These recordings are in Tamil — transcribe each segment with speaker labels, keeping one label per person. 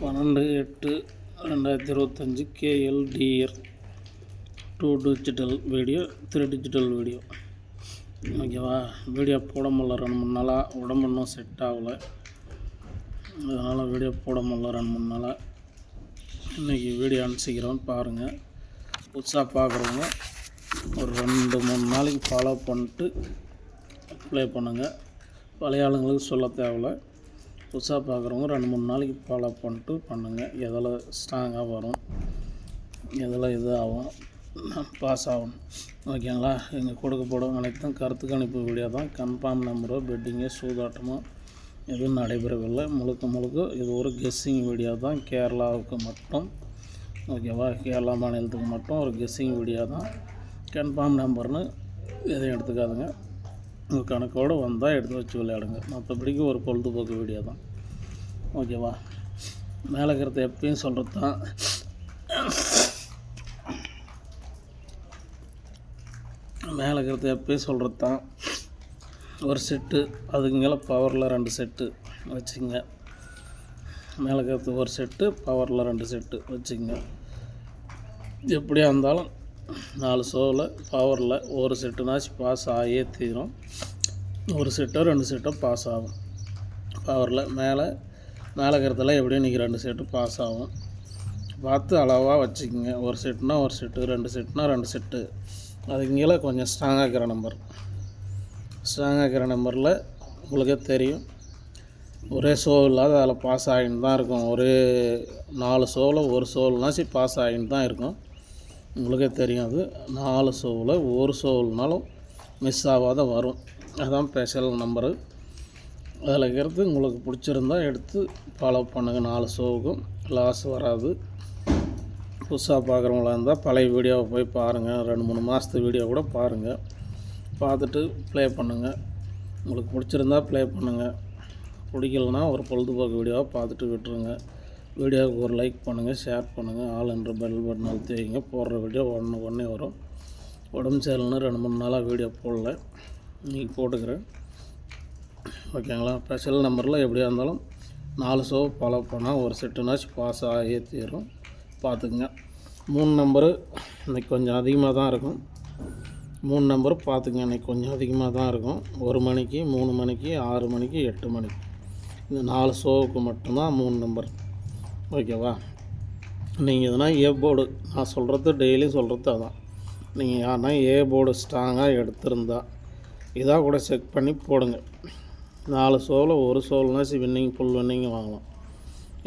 Speaker 1: பன்னெண்டு எட்டு ரெண்டாயிரத்தி இருபத்தஞ்சி கேஎல்டிஎர் two digital video three digital video ஓகேவா? வீடியோ போட முடியல ரெண்டு மூணு நாளாக உடம்பு இன்னும் செட் ஆகலை. அதனால் வீடியோ போட முடியல ரெண்டு மூணு நாளாக இன்றைக்கி வீடியோ அனுப்பிச்சிக்கிறோம் பாருங்கள் புதுசாக பார்க்குறவங்க ஒரு ரெண்டு மூணு நாளைக்கு ஃபாலோ பண்ணிட்டு ப்ளே பண்ணுங்கள் பழைய ஆளுங்களுக்கு சொல்ல தேவையில்லை. புதுசாக பார்க்குறவங்க ரெண்டு மூணு நாளைக்கு ஃபாலோ பண்ணிட்டு பண்ணுங்கள் எதில் ஸ்ட்ராங்காக வரும் எதில் இது ஆகும் பாஸ் ஆகும் ஓகேங்களா எங்கள் கொடுக்க போடும் அனைத்தும் கருத்து கணிப்பு வீடியோ தான் கன்ஃபார்ம் நம்பரோ பெட்டிங்கு சூதாட்டமோ எதுவும் நடைபெறவில்லை. முழுக்க முழுக்க இது ஒரு கெஸ்ஸிங் வீடியோ தான். கேரளாவுக்கு மட்டும். ஓகேவா கேரளா மாநிலத்துக்கு மட்டும் ஒரு கெஸ்ஸிங் வீடியோ தான். கன்ஃபார்ம் நம்பர்னு எதையும் எடுத்துக்காதுங்க. கணக்கோடு வந்தால் எடுத்து வச்சு விளையாடுங்க. மற்றபடிக்கு ஒரு பொழுதுபோக்கு வீடியோ தான். ஓகேவா மேலே இருக்கிறத எப்பயும் சொல்கிறது தான். மேலே இருக்கிறத எப்பயும் சொல்கிறது தான். ஒரு செட்டு அதுக்கு மேலே பவரில் ரெண்டு செட்டு வச்சுங்க. மேலே இருக்கிறது ஒரு செட்டு பவரில் ரெண்டு செட்டு வச்சுங்க. எப்படியா இருந்தாலும் நாலு ஷோவில் பவரில் ஒரு செட்டுனாச்சும் பாஸ் ஆகியே தீரும். ஒரு செட்டோ ரெண்டு செட்டோ பாஸ் ஆகும். பவரில் மேலே மேலே இருக்கிறதெல்லாம் எப்படியும் இன்றைக்கி ரெண்டு செட்டு பாஸ் ஆகும். பார்த்து அளவாக வச்சுக்கோங்க. ஒரு செட்டுனா ஒரு செட்டு ரெண்டு செட்டுனா ரெண்டு செட்டு அதுக்கு கொஞ்சம் ஸ்ட்ராங்காக இருக்கிற நம்பர் ஸ்ட்ராங்காக இருக்கிற நம்பரில் உங்களுக்கே தெரியும். ஒரே ஷோ இல்லாத அதில் பாஸ் ஆகின்னு தான் இருக்கும். ஒரே நாலு ஷோவில் ஒரு ஷோல்னாச்சும் பாஸ் ஆகின்னு தான் இருக்கும். உங்களுக்கே தெரியும் அது. நாலு ஷோவில் ஒரு ஷோவில்னாலும் மிஸ் ஆகாத வரும். அதுதான் ஸ்பெஷல் நம்பரு. அதில் இருக்கிறது உங்களுக்கு பிடிச்சிருந்தா எடுத்து ஃபாலோ பண்ணுங்கள் நாலு ஷோவுக்கும் லாஸ் வராது. புதுசாக பார்க்குறவங்களா இருந்தால் பழைய வீடியோவை போய் பாருங்கள் ரெண்டு மூணு மாதத்து வீடியோ கூட பாருங்கள் பார்த்துட்டு ப்ளே பண்ணுங்கள் உங்களுக்கு பிடிச்சிருந்தா ப்ளே பண்ணுங்கள் பிடிக்கலனா ஒரு பொழுதுபோக்கு வீடியோவை பார்த்துட்டு விட்டுருங்க. வீடியோவுக்கு ஒரு லைக் பண்ணுங்கள் ஷேர் பண்ணுங்கள் ஆல் என்ற பெல் பட்டன் அழுத்தி வைங்க. போடுற வீடியோ ஒன்று ஒன்றே வரும். உடம்பு சரியில்லைன்னு ரெண்டு மூணு நாளாக வீடியோ போடல. இன்றைக்கி போட்டுக்கிறேன் ஓகேங்களா? ஸ்பெஷல் நம்பரில் எப்படியா இருந்தாலும் நாலு ஷோ ஃபாலோ பண்ணால் ஒரு செட்டுனாச்சும் பாஸ் ஆகியே தீரும். பார்த்துக்குங்க மூணு நம்பரு இன்றைக்கி கொஞ்சம் அதிகமாக தான் இருக்கும். மூணு நம்பர் பார்த்துங்க இன்றைக்கி கொஞ்சம் அதிகமாக தான் இருக்கும். ஒரு மணிக்கு மூணு மணிக்கு ஆறு மணிக்கு எட்டு மணிக்கு. இந்த நாலு ஷோவுக்கு மட்டும்தான் மூணு நம்பர் ஓகேவா? நீங்கள் எதுனா ஏ போர்டு நான் சொல்கிறது டெய்லியும் சொல்கிறது அதான். நீங்கள் யாருன்னா ஏ போர்டு ஸ்ட்ராங்காக எடுத்திருந்தா இதாக கூட செக் பண்ணி போடுங்க. நாலு ஷோவில் ஒரு ஷோல்னாச்சும் வின்னிங் ஃபுல் வின்னிங் வாங்கலாம்.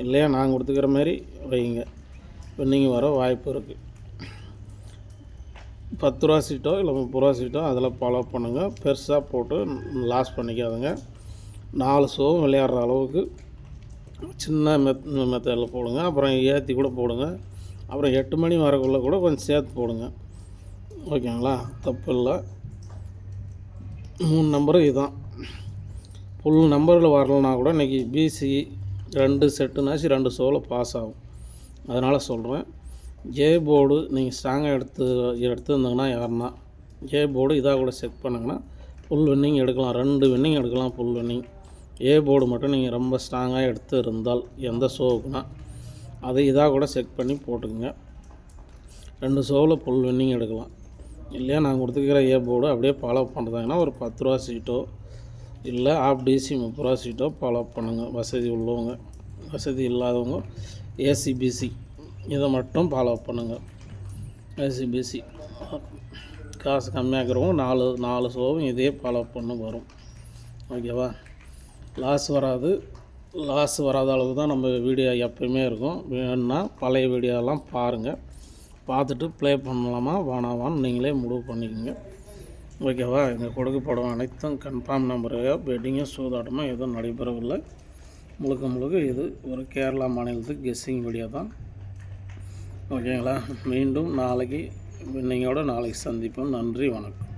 Speaker 1: இல்லையா நான் கொடுத்துக்கிற மாதிரி வைங்க. வின்னிங் வர வாய்ப்பு இருக்குது பத்து ரூபா சீட்டோ இல்லை முப்பது ரூபா சீட்டோ அதில் ஃபாலோ பண்ணுங்கள் பெருசாக போட்டு லாஸ் பண்ணிக்காதுங்க. நாலு ஷோவும் விளையாடுற அளவுக்கு சின்ன மெத் மெத்தடில் போடுங்க. அப்புறம் ஏற்றி கூட போடுங்க. அப்புறம் எட்டு மணி வரக்குள்ளே கூட கொஞ்சம் சேர்த்து போடுங்க. ஓகேங்களா? தப்பு இல்லை. மூணு நம்பரும் இதுதான். ஃபுல் நம்பரில் வரலனா கூட இன்றைக்கி பிசி ரெண்டு செட்டுனாச்சு ரெண்டு ஷோவில் பாஸ் ஆகும். அதனால் சொல்கிறேன் ஜே போர்டு நீங்கள் ஸ்ட்ராங்காக எடுத்து எடுத்துருந்தீங்கன்னா யாருன்னா ஏ போர்டு இதாக கூட செக் பண்ணுங்கன்னா ஃபுல் வின்னிங் எடுக்கலாம். ரெண்டு வின்னிங் எடுக்கலாம் ஃபுல் வின்னிங் ஏ போர்டு மட்டும் நீங்கள் ரொம்ப ஸ்ட்ராங்காக எடுத்து இருந்தால் எந்த ஷோவுக்குனா அதை இதாக கூட செக் பண்ணி போட்டுக்கோங்க. ரெண்டு ஷோவில் ஃபுல் வின்னிங் எடுக்கலாம். இல்லையா நான் கொடுத்துக்கிற ஏ போர்டு அப்படியே ஃபாலோ பண்ணுறதாங்கன்னா ஒரு பத்து ரூபா சீட்டோ இல்லை ஆஃப் டிசி முப்பது ரூபா சீட்டோ ஃபாலோ பண்ணுங்கள் வசதி உள்ளவங்க வசதி இல்லாதவங்க ஏசிபிசி இதை மட்டும் ஃபாலோ பண்ணுங்கள் ஏசிபிசி காசு கம்மியாகிறவங்க நாலு நாலு ஷோவும் இதே ஃபாலோ பண்ண வரும். ஓகேவா லாஸ் வராது. லாஸ் வராத அளவுக்கு தான் நம்ம வீடியோ எப்பயுமே இருக்கும். வேணுன்னா பழைய வீடியோலாம் பாருங்கள் பார்த்துட்டு ப்ளே பண்ணலாமா? வேணாமான்னு நீங்களே முடிவு பண்ணிக்கோங்க. ஓகேவா எங்கள் கொடுக்கப்படும் அனைத்தும் கன்ஃபார்ம் நம்பரையோ பெட்டிங்கும் சூதாட்டமோ எதுவும் நடைபெறவில்லை. முழுக்க முழுக்க இது ஒரு கேரளா மாநிலத்துக்கு கெஸ்ஸிங் வீடியோ தான். ஓகேங்களா மீண்டும் நாளைக்கு இன்னையோட நாளைக்கு சந்திப்போம். நன்றி வணக்கம்.